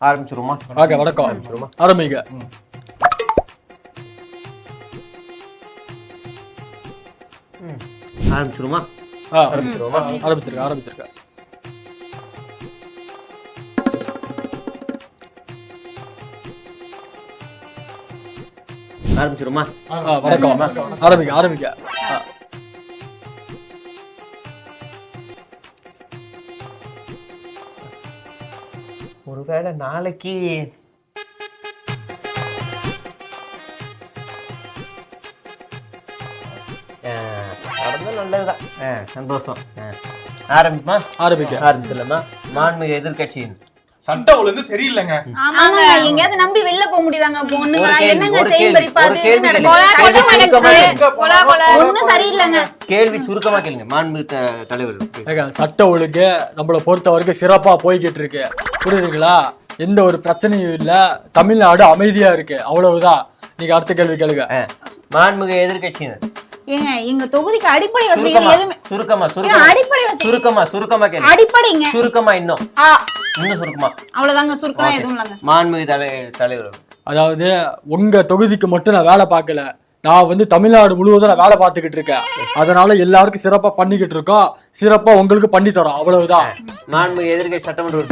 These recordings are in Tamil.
ஆரம்பிச்சிருமா ஓகே வணக்கம். ஆரம்பிங்க. ஆரம்பிச்சிருமா ஆ ஆரம்பிச்சிருமா ஆரம்பிச்சிருக்க ஆரம்பிச்சிருக்க. ஆரம்பிச்சிருமா ஆ வணக்கம். ஆரம்பிங்க ஆரம்பிங்க. ஒருவேளை நாளைக்கு நடந்தா நல்லதுதான். ஆ, சந்தோஷம். ஆ. ஆரம்பிப்பா ஆரம்பிங்க ஆரம்பிச்சிடலாமா? மாண்புமிகு எதிர்கட்சியின் சட்ட ஒழுங்கு சரியில்லைங்க. ஆமாங்க. எங்கேயாவது நம்பி வெளில போக முடியுதாங்க? கேள்வி, என்னங்க செயின் பறிப்பாது சுருக்கமா. கேளுங்க. ஒண்ணும் சரியில்லைங்க. கேள்வி சுருக்கமா கேளுங்க. மாண்புமிகு த- தலைவர் சட்ட ஒழுங்கு நம்மளை பொறுத்த வரைக்கும் சிறப்பா போய்கிட்டு இருக்கு. புரியுதுங்களா? எந்த ஒரு பிரச்சனையும் இல்ல. தமிழ்நாடு அமைதியா இருக்கு. அவ்வளவுதான். நீங்க அடுத்த கேள்வி கேளுங்க. மாண்புமிகு எதிர்கட்சியினர் ஏங்க எங்க தொகுதிக்கு அடிப்படை வசதிகள் சுருக்கமா எதுவுமே சுருக்கமா சுருக்கமா. அடிப்படை வசதி சுருக்கமா சுருக்கமா கேளுங்க. அடிப்படைங்க. சுருக்கமா இன்னும். ஆ. இன்னும் சுருக்கமா. அவ்வளவுதாங்க சுருக்கம் எதுவும் இல்லைங்க. மாண்புமிகு தலை தலைவர். அதாவது உங்க தொகுதிக்கு மட்டும் நான் வேலை பார்க்கல. நான் வந்து தமிழ்நாடு முழுவதும் நான் வேலை பார்த்துக்கிட்டு இருக்கேன். அதனால எல்லாருக்கும் சிறப்பா பண்ணிக்கிட்டு இருக்கோம். சிறப்பா உங்களுக்கு பண்ணி தரோம். அவ்வளவுதான். மாண்புமிகு எதிர்கட்சி சட்டமன்ற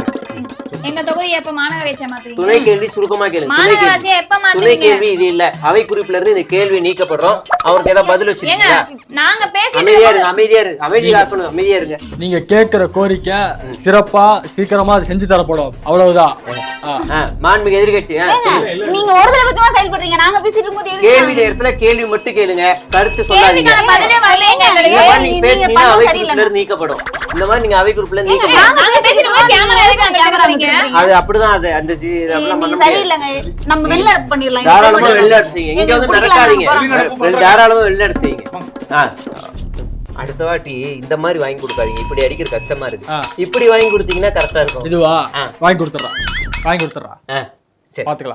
எங்க தொகுதி எப்ப மாநகராட்சியா மாத்துவீங்க? துணை கேள்வி சுருக்கமா கேளுங்க துணை கேள்வி. மாநகராட்சி எப்ப துணை மாத்துவீங்க கேள்வி இது இல்ல. அவை குறிப்புல இருந்து இந்த கேள்வி நீக்கப்படுறோம். அவருக்கு ஏதாவது பதில் ஏங்க வச்சிருக்கீங்களா நாங்க பேசிட்டு அமைதியா இருங்க அமைதியா இருங்க. அமைதி காக்கணும் அமைதியா இருங்க. நீங்க கேட்கிற கோரிக்கை சிறப்பா சீக்கிரமா அது செஞ்சு தரப்படும். அவ்வளவுதான். ஆ. ஆ, மாண்புமிகு எதிர்கட்சி. ஆ, சொல்லுங்க. நீங்க ஒரு தலைபட்சமா செயல்படுறீங்க. நாங்க பேசிட்டு இருக்கும்போது எதுக்கு கேள்வி நேரத்துல கேள்வி மட்டும் கேளுங்க. கருத்து சொல்லாதீங்க. கேள்விக்கான பதிலே எங்களுக்கு. மாதிரி நீங்க நீங்க அவை சரியில்லைங்க. குறிப்புல இருந்து நீக்கப்படும். இந்த மாதிரி நீங்க அவை? வச்சிருக்கீங்க? அது அப்படிதான் அது. அந்த சரியில்லைங்க. நம்ம வெளில பண்ணிடலாம். தாராளமா. வெளிநாடு செய்யுங்க. இங்க வந்து நடக்காதீங்க. தாராளமா வெளிநாடு செய்யுங்க. ஆ. அடுத்த வாட்டி இந்த மாதிரி வாங்கி கொடுக்காதீங்க. இப்படி அடிக்கிற கஷ்டமா இருக்கு. இப்படி வாங்கி கொடுத்தீங்கன்னா கரெக்டா இருக்கும். இதுவா. வாங்கி கொடுத்துட்றேன் வாங்கி சரி. பாத்துக்கலாம்.